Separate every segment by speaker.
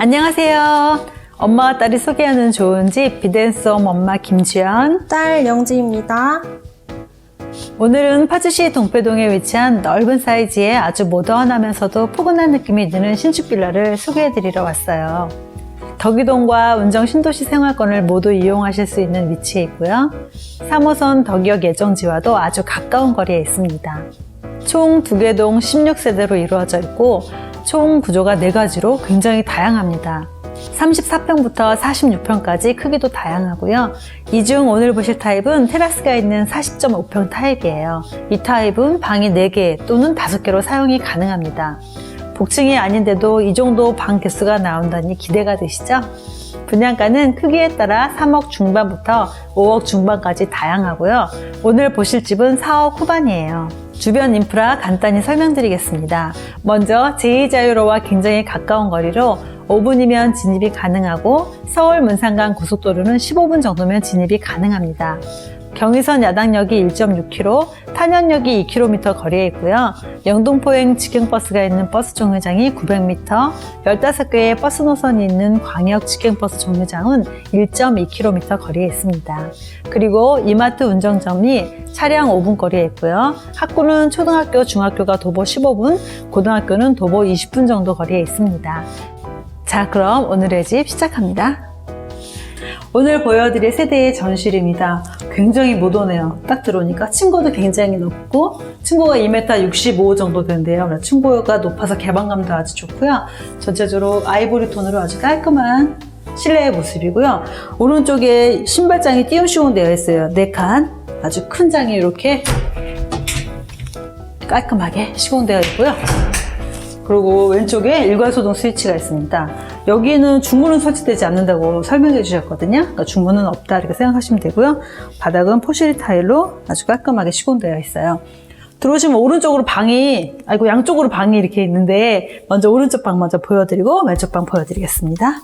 Speaker 1: 안녕하세요. 엄마와 딸이 소개하는 좋은 집 비댄스홈 엄마 김주연.
Speaker 2: 딸 영지입니다.
Speaker 1: 오늘은 파주시 동패동에 위치한 넓은 사이즈의 아주 모던하면서도 포근한 느낌이 드는 신축 빌라를 소개해드리러 왔어요. 덕이동과 운정 신도시 생활권을 모두 이용하실 수 있는 위치에 있고요. 3호선 덕역 예정지와도 아주 가까운 거리에 있습니다. 총두개동 16세대로 이루어져 있고 총 구조가 네 가지로 굉장히 다양합니다. 34평부터 46평까지 크기도 다양하고요. 이 중 오늘 보실 타입은 테라스가 있는 40.5평 타입이에요. 이 타입은 방이 4개 또는 5개로 사용이 가능합니다. 복층이 아닌데도 이 정도 방 개수가 나온다니 기대가 되시죠? 분양가는 크기에 따라 3억 중반부터 5억 중반까지 다양하고요. 오늘 보실 집은 4억 후반이에요. 주변 인프라 간단히 설명드리겠습니다. 먼저 제2자유로와 굉장히 가까운 거리로 5분이면 진입이 가능하고 서울 문산간 고속도로는 15분 정도면 진입이 가능합니다. 경의선 야당역이 1.6km, 탄현역이 2km 거리에 있고요. 영동포행 직행버스가 있는 버스 정류장이 900m, 15개의 버스 노선이 있는 광역 직행버스 정류장은 1.2km 거리에 있습니다. 그리고 이마트 운정점이 차량 5분 거리에 있고요. 학구는 초등학교, 중학교가 도보 15분, 고등학교는 도보 20분 정도 거리에 있습니다. 자, 그럼 오늘의 집 시작합니다. 오늘 보여드릴 세대의 전실입니다. 굉장히 모던해요. 딱 들어오니까 층고도 굉장히 높고 층고가 2m 65 정도 되는데요. 층고가 높아서 개방감도 아주 좋고요. 전체적으로 아이보리 톤으로 아주 깔끔한 실내의 모습이고요. 오른쪽에 신발장이 띄움 시공되어 있어요. 4칸 아주 큰 장이 이렇게 깔끔하게 시공되어 있고요. 그리고 왼쪽에 일괄소동 스위치가 있습니다. 여기는 중문은 설치되지 않는다고 설명해 주셨거든요. 그러니까 중문은 없다 이렇게 생각하시면 되고요. 바닥은 포시리 타일로 아주 깔끔하게 시공되어 있어요. 들어오시면 오른쪽으로 방이, 아이고 양쪽으로 방이 이렇게 있는데 먼저 오른쪽 방 먼저 보여드리고 왼쪽 방 보여드리겠습니다.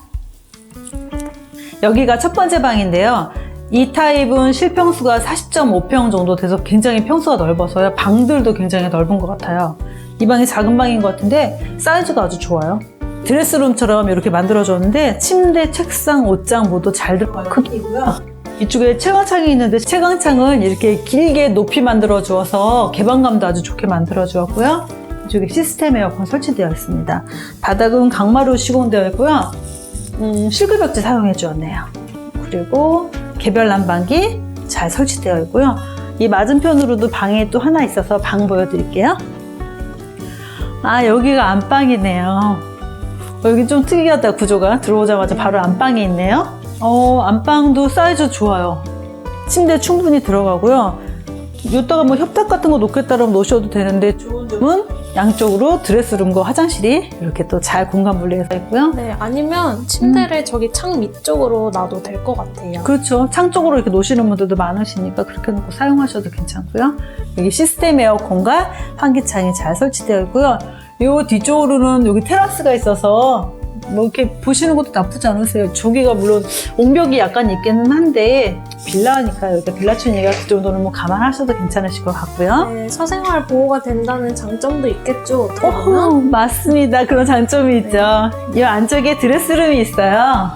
Speaker 1: 여기가 첫 번째 방인데요. 이 타입은 실평수가 40.5평 정도 돼서 굉장히 평수가 넓어서요. 방들도 굉장히 넓은 것 같아요. 이 방이 작은 방인 것 같은데 사이즈가 아주 좋아요. 드레스룸처럼 이렇게 만들어줬는데 침대, 책상, 옷장 모두 잘 들어가요. 크기고요. 이쪽에 채광창이 있는데 채광창은 이렇게 길게 높이 만들어 주어서 개방감도 아주 좋게 만들어 주었고요. 이쪽에 시스템 에어컨 설치되어 있습니다. 바닥은 강마루 시공되어 있고요. 음, 실크벽지 사용해 주었네요. 그리고 개별 난방기 잘 설치되어 있고요. 이 맞은편으로도 방이 또 하나 있어서 방 보여드릴게요. 아, 여기가 안방이네요. 여기 좀 특이하다, 구조가. 들어오자마자 바로 안방이 있네요. 어, 안방도 사이즈 좋아요. 침대 충분히 들어가고요. 이따가 뭐 협탁 같은 거 놓겠다면 놓으셔도 되는데 좋은 점은 양쪽으로 드레스룸과 화장실이 이렇게 또 잘 공간 분리해서 있고요.
Speaker 2: 네, 아니면 침대를 저기 창 밑쪽으로 놔도 될 것 같아요.
Speaker 1: 그렇죠. 창 쪽으로 이렇게 놓으시는 분들도 많으시니까 그렇게 놓고 사용하셔도 괜찮고요. 여기 시스템 에어컨과 환기창이 잘 설치되어 있고요. 이 뒤쪽으로는 여기 테라스가 있어서 뭐 이렇게 보시는 것도 나쁘지 않으세요. 저기가 물론 옹벽이 약간 있기는 한데 빌라니까 여기 빌라촌이가 그 정도는 뭐 감안하셔도 괜찮으실 것 같고요.
Speaker 2: 네, 사생활 보호가 된다는 장점도 있겠죠. 보면.
Speaker 1: 맞습니다. 그런 장점이 있죠. 이 안쪽에 드레스룸이 있어요.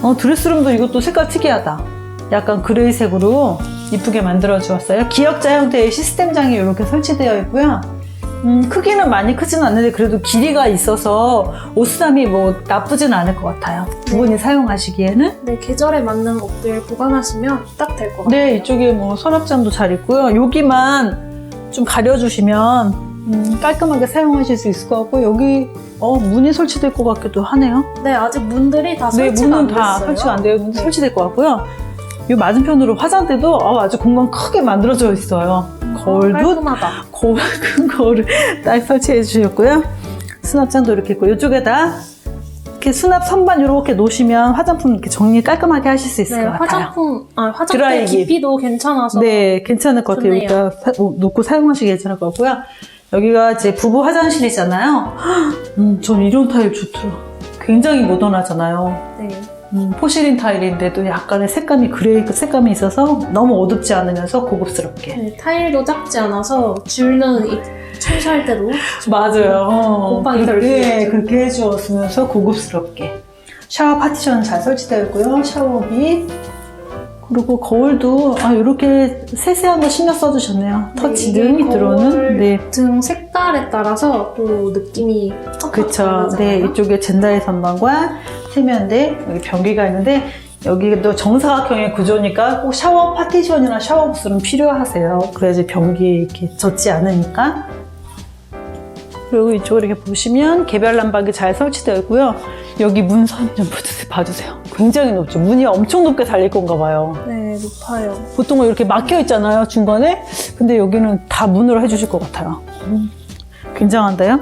Speaker 1: 어, 드레스룸도 이것도 색깔 특이하다. 약간 그레이색으로 이쁘게 만들어 주었어요. 기역자 형태의 시스템장이 이렇게 설치되어 있고요. 음, 크기는 많이 크지는 않는데 그래도 길이가 있어서 옷수담이 뭐 나쁘진 않을 것 같아요. 두 분이 사용하시기에는.
Speaker 2: 네, 계절에 맞는 옷들 보관하시면 딱 될 것 같아요.
Speaker 1: 네, 이쪽에 뭐 서랍장도 잘 있고요. 여기만 좀 가려주시면 음, 깔끔하게 사용하실 수 있을 것 같고 여기 어, 문이 설치될 것 같기도 하네요.
Speaker 2: 네, 아직 문들이 다
Speaker 1: 네,
Speaker 2: 설치가
Speaker 1: 문은 안다
Speaker 2: 됐어요.
Speaker 1: 설치가 안 되어 있는데
Speaker 2: 네.
Speaker 1: 설치될 것 같고요. 이 맞은편으로 화장대도 어, 아주 공간 크게 만들어져 있어요. 거울도
Speaker 2: 깔끔하다.
Speaker 1: 거울 큰 거울을 딱 설치해 주셨고요. 수납장도 이렇게 있고 이쪽에다 이렇게 수납 선반 이렇게 놓으시면 화장품 이렇게 정리 깔끔하게 하실 수 있을
Speaker 2: 네,
Speaker 1: 것 같아요.
Speaker 2: 화장품, 아, 화장대
Speaker 1: 드라이기.
Speaker 2: 깊이도 괜찮아서.
Speaker 1: 네, 괜찮을 것 같아요.
Speaker 2: 좋네요.
Speaker 1: 여기다 사- 어, 놓고 사용하시기 괜찮을 것 같고요. 여기가 이제 부부 화장실이잖아요. 음, 전 이런 타입 좋더라. 굉장히 모던하잖아요.
Speaker 2: 네.
Speaker 1: 음, 포시린 타일인데도 약간의 색감이 그레이 색감이 있어서 너무 어둡지 않으면서 고급스럽게.
Speaker 2: 네, 타일도 작지 않아서 줄는 이 청소할 때도
Speaker 1: 맞아요.
Speaker 2: 곰팡이 덜
Speaker 1: 그렇게. 그렇게 해주었으면서 고급스럽게. 샤워 파티션 잘 설치되어 있고요. 샤워기. 그리고 거울도 아, 이렇게 세세한 거 신경 써주셨네요. 터치
Speaker 2: 이게
Speaker 1: 등이 들어오는. 네.
Speaker 2: 등 색깔에 따라서 또 느낌이 팍팍
Speaker 1: 그쵸.
Speaker 2: 다르잖아요.
Speaker 1: 네, 이쪽에 젠다의 선반과 세면대, 여기 변기가 있는데, 여기도 정사각형의 구조니까 꼭 샤워 파티션이나 샤워 부스는 필요하세요. 그래야지 변기에 이렇게 젖지 않으니까. 그리고 이쪽을 이렇게 보시면 개별 난방이 잘 설치되어 있고요. 여기 문선 좀 봐주세요. 봐주세요. 굉장히 높죠. 문이 엄청 높게 달릴 건가 봐요.
Speaker 2: 네, 높아요.
Speaker 1: 보통은 이렇게 막혀 있잖아요, 중간에. 근데 여기는 다 문으로 해주실 것 같아요. 음, 굉장한데요?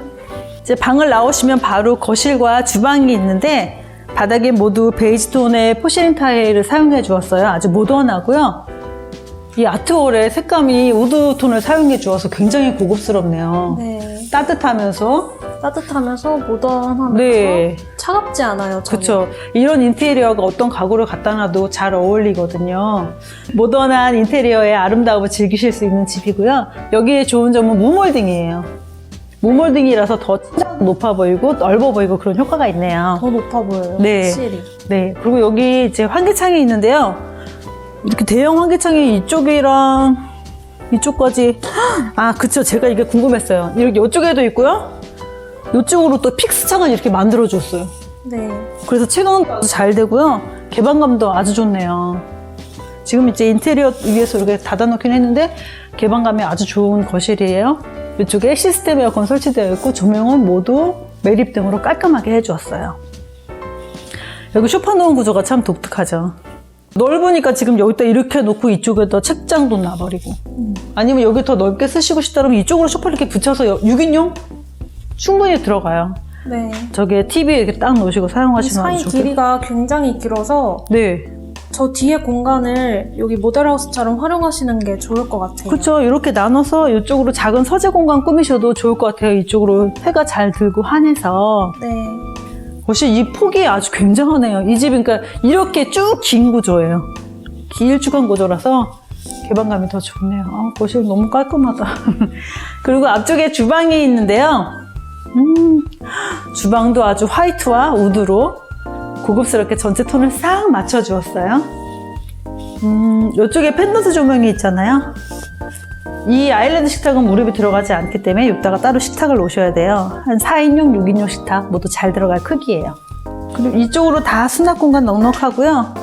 Speaker 1: 이제 방을 나오시면 바로 거실과 주방이 있는데, 바닥에 모두 베이지 톤의 포시린 타일을 사용해 주었어요. 아주 모던하고요. 이 아트홀의 색감이 우드 톤을 사용해 주어서 굉장히 고급스럽네요.
Speaker 2: 네,
Speaker 1: 따뜻하면서,
Speaker 2: 따뜻하면서 모던하면서
Speaker 1: 네.
Speaker 2: 차갑지 않아요. 전혀.
Speaker 1: 그렇죠. 이런 인테리어가 어떤 가구를 갖다 놔도 잘 어울리거든요. 모던한 인테리어의 아름다움을 즐기실 수 있는 집이고요. 여기에 좋은 점은 무몰딩이에요. 무몰딩이라서 더 높아 보이고 넓어 보이고 그런 효과가 있네요.
Speaker 2: 더 높아 보여요.
Speaker 1: 네.
Speaker 2: 확실히.
Speaker 1: 네. 그리고 여기 이제 환기창이 있는데요. 이렇게 대형 환기창이 이쪽이랑 이쪽까지. 아, 그쵸. 제가 이게 궁금했어요. 이렇게 이쪽에도 있고요. 이쪽으로 또 픽스창을 이렇게 만들어줬어요.
Speaker 2: 네.
Speaker 1: 그래서 채광도 아주 잘 되고요. 개방감도 아주 좋네요. 지금 이제 인테리어 위에서 이렇게 닫아놓긴 했는데 개방감이 아주 좋은 거실이에요. 이쪽에 시스템 에어컨 설치되어 있고 조명은 모두 매립 등으로 깔끔하게 해주었어요. 여기 쇼파노은 구조가 참 독특하죠. 넓으니까 지금 여기다 이렇게 놓고 이쪽에다 책장도 놔버리고 아니면 여기 더 넓게 쓰시고 싶다면 이쪽으로 쇼파를 이렇게 붙여서 6인용 충분히 들어가요.
Speaker 2: 네.
Speaker 1: 저게 TV 이렇게 딱 놓으시고 사용하시면
Speaker 2: 사이
Speaker 1: 아주 좋겠
Speaker 2: 길이가 굉장히 길어서
Speaker 1: 네.
Speaker 2: 저 뒤에 공간을 여기 모델하우스처럼 활용하시는 게 좋을 것 같아요.
Speaker 1: 그렇죠. 이렇게 나눠서 이쪽으로 작은 서재 공간 꾸미셔도 좋을 것 같아요. 이쪽으로 해가 잘 들고 환해서.
Speaker 2: 네.
Speaker 1: 거실 이 폭이 아주 굉장하네요. 이 집은 그러니까 이렇게 쭉 긴 구조예요. 길쭉한 구조라서 개방감이 더 좋네요. 아, 거실 너무 깔끔하다. 그리고 앞쪽에 주방이 있는데요. 음, 주방도 아주 화이트와 우드로 고급스럽게 전체 톤을 싹 맞춰주었어요. 음, 이쪽에 펜던트 조명이 있잖아요. 이 아일랜드 식탁은 무릎이 들어가지 않기 때문에 여기다가 따로 식탁을 놓으셔야 돼요. 한 4인용, 6인용 식탁 모두 잘 들어갈 크기예요. 그리고 이쪽으로 다 수납 공간 넉넉하고요.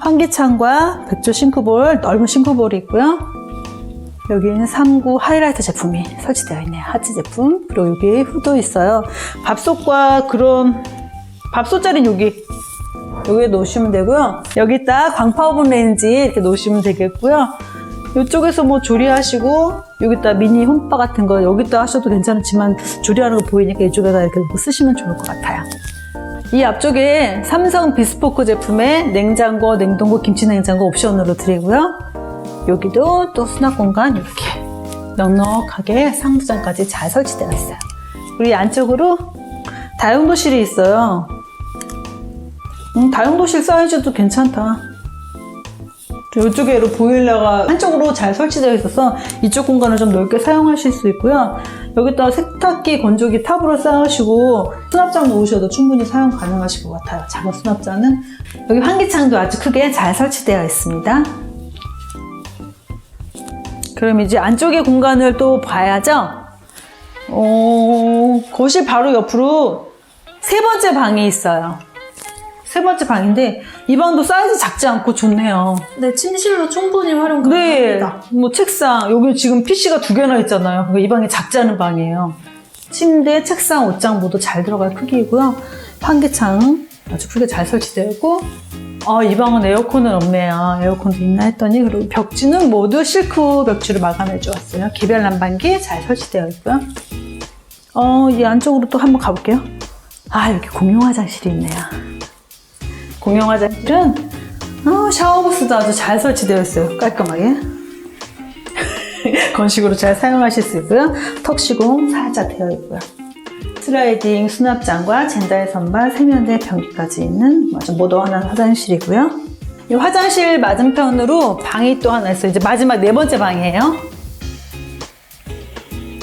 Speaker 1: 환기창과 백조 싱크볼, 넓은 싱크볼이 있고요. 여기는 3구 하이라이트 제품이 설치되어 있네요. 하츠 제품. 그리고 여기 후도 있어요. 밥솥과 그런 밥솥자리는 여기 여기에 놓으시면 되고요. 여기다 광파 오븐 레인지 이렇게 놓으시면 되겠고요. 이쪽에서 뭐 조리하시고 여기다 미니 홈바 같은 거 여기다 하셔도 괜찮지만 조리하는 거 보이니까 이쪽에다 이렇게 놓고 쓰시면 좋을 것 같아요. 이 앞쪽에 삼성 비스포크 제품의 냉장고, 냉동고, 김치냉장고 옵션으로 드리고요. 여기도 또 수납 공간 이렇게 넉넉하게 상부장까지 잘 설치되어 있어요. 이 안쪽으로 다용도실이 있어요. 음, 다용도실 사이즈도 괜찮다. 이쪽에로 보일러가 한쪽으로 잘 설치되어 있어서 이쪽 공간을 좀 넓게 사용하실 수 있고요. 여기다 세탁기, 건조기 탑으로 쌓으시고 수납장 놓으셔도 충분히 사용 가능하실 것 같아요. 작은 수납장은 여기 환기창도 아주 크게 잘 설치되어 있습니다. 그럼 이제 안쪽의 공간을 또 봐야죠. 어, 거실 바로 옆으로 세 번째 방이 있어요. 세 번째 방인데 이 방도 사이즈 작지 않고 좋네요.
Speaker 2: 네, 침실로 충분히 활용
Speaker 1: 네,
Speaker 2: 가능합니다.
Speaker 1: 뭐 책상 여기 지금 PC가 두 개나 있잖아요. 그러니까 이 방이 작지 않은 방이에요. 침대, 책상, 옷장 모두 잘 들어갈 크기이고요. 환기창 아주 크게 잘 설치되어 있고 아, 이 방은 에어컨은 없네요. 에어컨도 있나 했더니 그리고 벽지는 모두 실크 벽지로 마감해 주었어요. 개별 난방기 잘 설치되어 있고요. 어, 이 안쪽으로 또 한번 가볼게요. 아, 여기 공용 화장실이 있네요. 공용 화장실은 어, 샤워부스도 아주 잘 설치되어 있어요. 깔끔하게. 건식으로 잘 사용하실 수 있고요. 턱시공 살짝 되어 있고요. 슬라이딩 수납장과 젠다의 선반, 세면대, 변기까지 있는 아주 모던한 화장실이고요. 이 화장실 맞은편으로 방이 또 하나 있어요. 이제 마지막 네 번째 방이에요.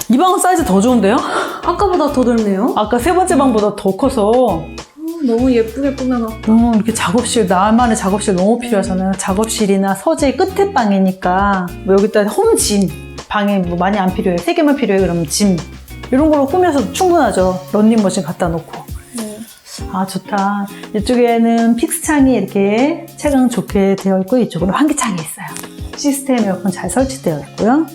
Speaker 1: 이 방은 사이즈 더 좋은데요?
Speaker 2: 아까보다 더 넓네요.
Speaker 1: 아까 세 번째 방보다 더 커서
Speaker 2: 음, 너무 예쁘게 꾸며놨다.
Speaker 1: 너무 이렇게 작업실, 나만의 작업실 너무 필요하잖아요. 작업실이나 서재 끝에 방이니까 뭐 여기다 홈짐 방에 뭐 많이 안 필요해요. 세 개만 필요해 그러면 짐 이런 걸로 꾸며서 충분하죠. 런닝머신 갖다 놓고.
Speaker 2: 네.
Speaker 1: 아 좋다. 이쪽에는 픽스창이 이렇게 채광 좋게 되어 있고 이쪽으로 환기창이 있어요. 시스템 에어컨 잘 설치되어 있고요.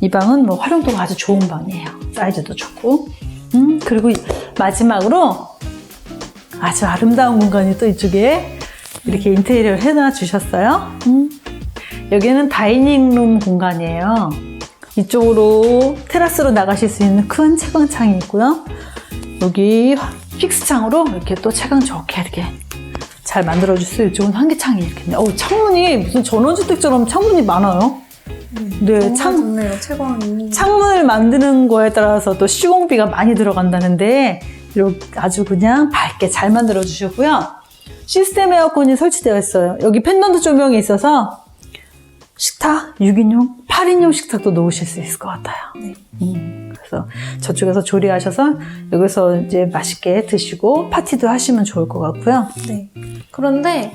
Speaker 1: 이 방은 뭐 활용도가 아주 좋은 방이에요. 사이즈도 좋고. 음 그리고 마지막으로 아주 아름다운 공간이 또 이쪽에 이렇게 인테리어를 해놔 주셨어요. 음. 여기는 다이닝룸 공간이에요. 이쪽으로 테라스로 나가실 수 있는 큰 채광창이 있고요. 여기 픽스창으로 이렇게 또 채광 좋게 이렇게 잘 만들어주세요. 이쪽은 환기창이 이렇게 있네. 어우, 창문이 무슨 전원주택처럼 창문이 많아요. 네,
Speaker 2: 정말
Speaker 1: 창,
Speaker 2: 좋네요, 채광이.
Speaker 1: 창문을 만드는 거에 따라서 또 시공비가 많이 들어간다는데 아주 그냥 밝게 잘 만들어 주셨고요. 시스템 에어컨이 설치되어 있어요. 여기 펜던트 조명이 있어서 식탁 6인용, 8인용 식탁도 놓으실 수 있을 것 같아요.
Speaker 2: 네.
Speaker 1: 음, 그래서 저쪽에서 조리하셔서 여기서 이제 맛있게 드시고 파티도 하시면 좋을 것 같고요.
Speaker 2: 네. 그런데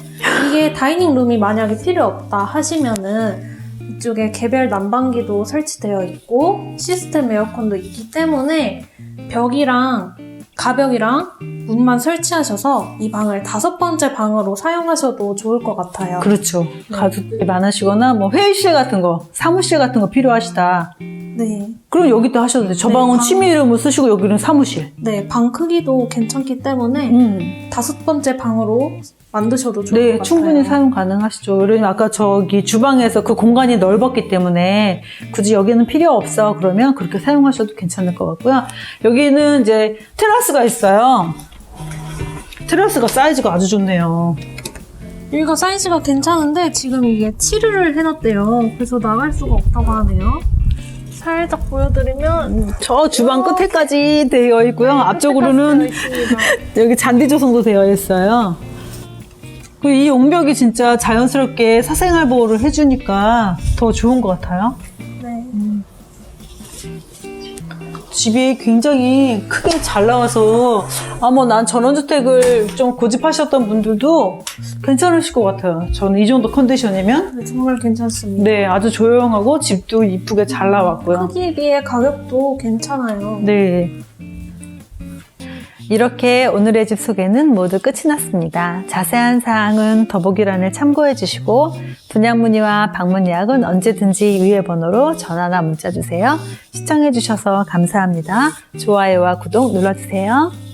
Speaker 2: 이게 다이닝 룸이 만약에 필요 없다 하시면은 이쪽에 개별 난방기도 설치되어 있고 시스템 에어컨도 있기 때문에 벽이랑 가벽이랑 문만 설치하셔서 이 방을 다섯 번째 방으로 사용하셔도 좋을 것 같아요.
Speaker 1: 그렇죠. 가족들이 많으시거나 뭐 회의실 같은 거, 사무실 같은 거 필요하시다.
Speaker 2: 네.
Speaker 1: 그럼 여기도 하셔도 돼요. 저
Speaker 2: 네,
Speaker 1: 방은
Speaker 2: 방-
Speaker 1: 취미 이름을 쓰시고 여기는 사무실.
Speaker 2: 네, 방 크기도 괜찮기 때문에
Speaker 1: 음.
Speaker 2: 다섯 번째 방으로 만드셔도 좋을 것
Speaker 1: 네,
Speaker 2: 같아요.
Speaker 1: 충분히 사용 가능하시죠. 왜냐면 아까 저기 주방에서 그 공간이 넓었기 때문에 굳이 여기는 필요 없어. 그러면 그렇게 사용하셔도 괜찮을 것 같고요. 여기는 이제 테라스가 있어요. 테라스가 사이즈가 아주 좋네요.
Speaker 2: 여기가 사이즈가 괜찮은데 지금 이게 치르를 해놨대요. 그래서 나갈 수가 없다고 하네요. 살짝 보여드리면
Speaker 1: 저 주방 끝에까지 되어 있고요. 앞쪽으로는
Speaker 2: 있습니다.
Speaker 1: 여기 잔디 조성도 되어 있어요. 그이 용벽이 진짜 자연스럽게 사생활 보호를 해주니까 더 좋은 것 같아요.
Speaker 2: 네.
Speaker 1: 집이 굉장히 크게 잘 나와서 아뭐 난 전원주택을 좀 고집하셨던 분들도 괜찮으실 것 같아요. 저는 이 정도 컨디션이면
Speaker 2: 네, 정말 괜찮습니다.
Speaker 1: 네 아주 조용하고 집도 이쁘게 잘 나왔고요.
Speaker 2: 크기에 비해 가격도 괜찮아요.
Speaker 1: 네. 이렇게 오늘의 집 소개는 모두 끝이 났습니다. 자세한 사항은 더보기란을 참고해 주시고 분양 문의와 방문 예약은 언제든지 위의 번호로 전화나 문자 주세요. 시청해 주셔서 감사합니다. 좋아요와 구독 눌러주세요.